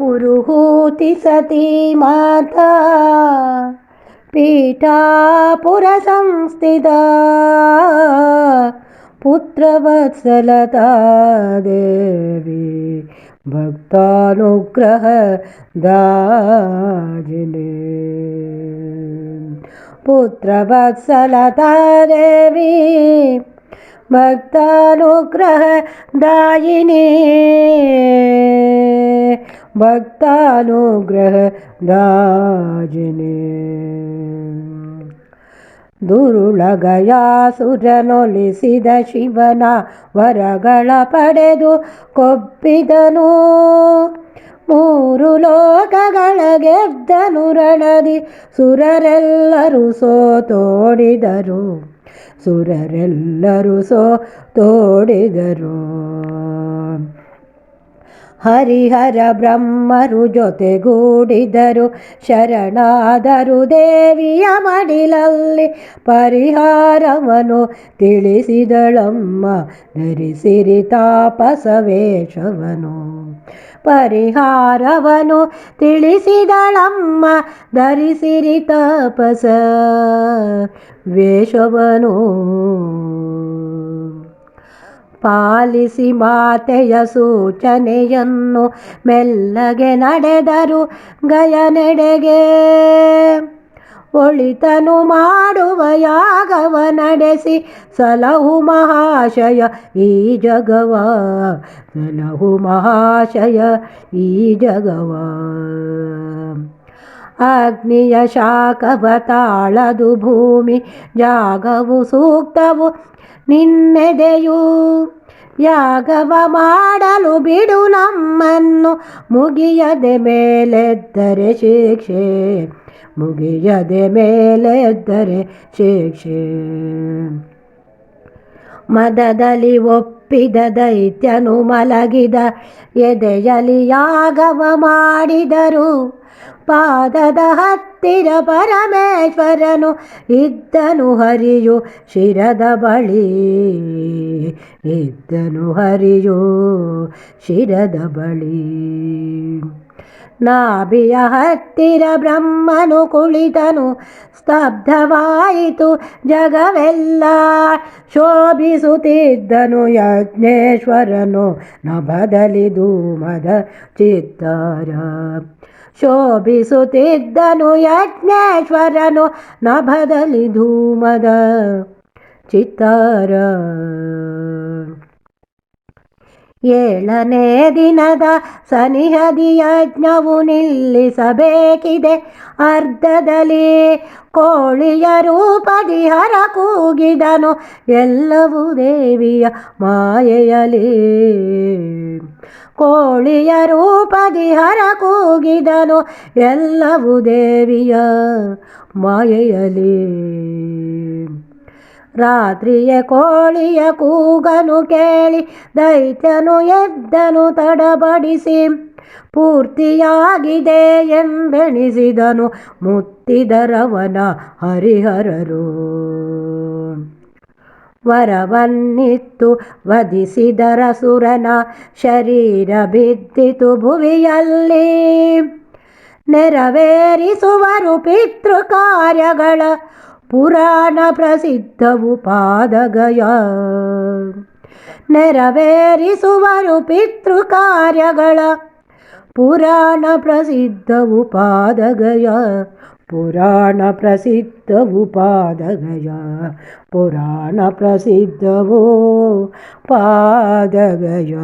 पुरुहूति सती माता पीठापुरसंस्थिता पुत्रवत्सलता देवी भक्तानुग्रह दाजिने। पुत्रवत्सलता देवी ಭಕ್ತಾನುಗ್ರಹ ದಾಯಿನಿ ಭಕ್ತಾನುಗ್ರಹ ದಾಜಿನಿ ದುರುಳಗಯಾಸುರನೊಲಿಸಿದ ಶಿವನ ವರಗಳ ಪಡೆದು ಕೊಬ್ಬಿದನು. ಮೂರು ಲೋಕಗಳ ಗೆದ್ದನು, ರಣದಿ ಸುರರೆಲ್ಲರೂ ಸೋತೋಡಿದರು. ಸುರರೆಲ್ಲರೂ ಸೋ ತೋಡಿದರು ಹರಿಹರ ಬ್ರಹ್ಮರು ಜೊತೆಗೂಡಿದರು, ಶರಣಾದರು ದೇವಿಯ ಮಡಿಲಲ್ಲಿ. ಪರಿಹಾರವನು ತಿಳಿಸಿದಳಮ್ಮ ಧರಿಸಿರಿ ತಾಪಸವೇಶವನು ಪರಿಹಾರವನು ತಿಳಿಸಿದಳಮ್ಮ, ಧರಿಸಿರಿ ತಾಪಸ ವೇಷವನು ಪಾಲಿಸಿ ಮಾತೆಯ ಸೂಚನೆಯನ್ನು ಮೆಲ್ಲಗೆ ನಡೆದರು ಗಯನೆಡೆಗೆ. ಒಳಿತನು ಮಾಡುವ ಯಾಗವ ನಡೆಸಿ ಸಲಹು ಮಹಾಶಯ ಈ ಜಗವ. ಸಲಹು ಮಹಾಶಯ ಈ ಜಗವ. ಅಗ್ನಿಯ ಶಾಖವ ತಾಳದು ಭೂಮಿ ಜಾಗವು ಸೂಕ್ತವು ನಿನ್ನೆದೆಯೂ. ಯಾಗವ ಮಾಡಲು ಬಿಡು ನಮ್ಮನ್ನು, ಮುಗಿಯದೆ ಮೇಲೆದ್ದರೆ ಶಿಕ್ಷೆ, ಮುಗಿಯದೆ ಮೇಲೆದ್ದರೆ ಶಿಕ್ಷೆ. ಮದದಲ್ಲಿ ಒಪ್ಪಿದ ದೈತ್ಯನು ಮಲಗಿದ ಎದೆಯಲಿ ಯಾಗವ ಮಾಡಿದರು ಪಾದದ ಹತ್ತಿರ ಪರಮೇಶ್ವರನು ಇದ್ದನು ಹರಿಯು ಶಿರದ ಬಳಿ. ಇದ್ದನು ಹರಿಯು ಶಿರದ ಬಳಿ. ನಾಭಿಯ ಹತ್ತಿರ ಬ್ರಹ್ಮನು ಕುಳಿತನು. ಸ್ತಬ್ಧವಾಯಿತು ಜಗವೆಲ್ಲ. ಶೋಭಿಸುತ್ತಿದ್ದನು ಯಜ್ಞೇಶ್ವರನು. ನಭದಲ್ಲಿ ಧೂಮದ ಚಿತ್ತಾರ. ಶೋಭಿಸುತ್ತಿದ್ದನು ಯಜ್ಞೇಶ್ವರನು ನಭದಲ್ಲಿ ಧೂಮದ ಚಿತ್ತಾರ. ಏಳನೇ ದಿನದ ಸನಿಹದಿ ಯಜ್ಞವು ನಿಲ್ಲಿಸಬೇಕಿದೆ. ಅರ್ಧದಲ್ಲಿ ಕೋಳಿಯ ರೂಪದಿ ಹರ ಕೂಗಿದನು. ಎಲ್ಲವೂ ದೇವಿಯ ಮಾಯೆಯಲಿ ಕೋಳಿಯ ರೂಪದಿ ಹರ ಕೂಗಿದನು. ಎಲ್ಲವೂ ದೇವಿಯ ಮಾಯೆಯಲಿ ರಾತ್ರಿಯ ಕೋಳಿಯ ಕೂಗನು ಕೇಳಿ ದೈತ್ಯನು ಎದ್ದನು ತಡಬಡಿಸಿ, ಪೂರ್ತಿಯಾಗಿದೆ ಎಂದೆಣಿಸಿದನು ಮುತ್ತಿದರವನ ಹರಿಹರರು. ವರವನ್ನಿತ್ತು ವಧಿಸಿದರ ಸುರನ ಶರೀರ ಬಿದ್ದಿತು ಭುವಿಯಲ್ಲಿ. ನೆರವೇರಿಸುವರು ಪಿತೃ ಕಾರ್ಯಗಳ ಪುರಾಣ ಪ್ರಸಿದ್ಧವು ಪಾದಗಯ. ನೆರವೇರಿಸುವರು ಪಿತೃ ಕಾರ್ಯಗಳ ಪುರಾಣ ಪ್ರಸಿದ್ಧವು ಪಾದಗಯ. ಪುರಾಣ ಪ್ರಸಿದ್ಧವು ಪಾದಗಯ. ಪುರಾಣ ಪ್ರಸಿದ್ಧವು ಪಾದಗಯ.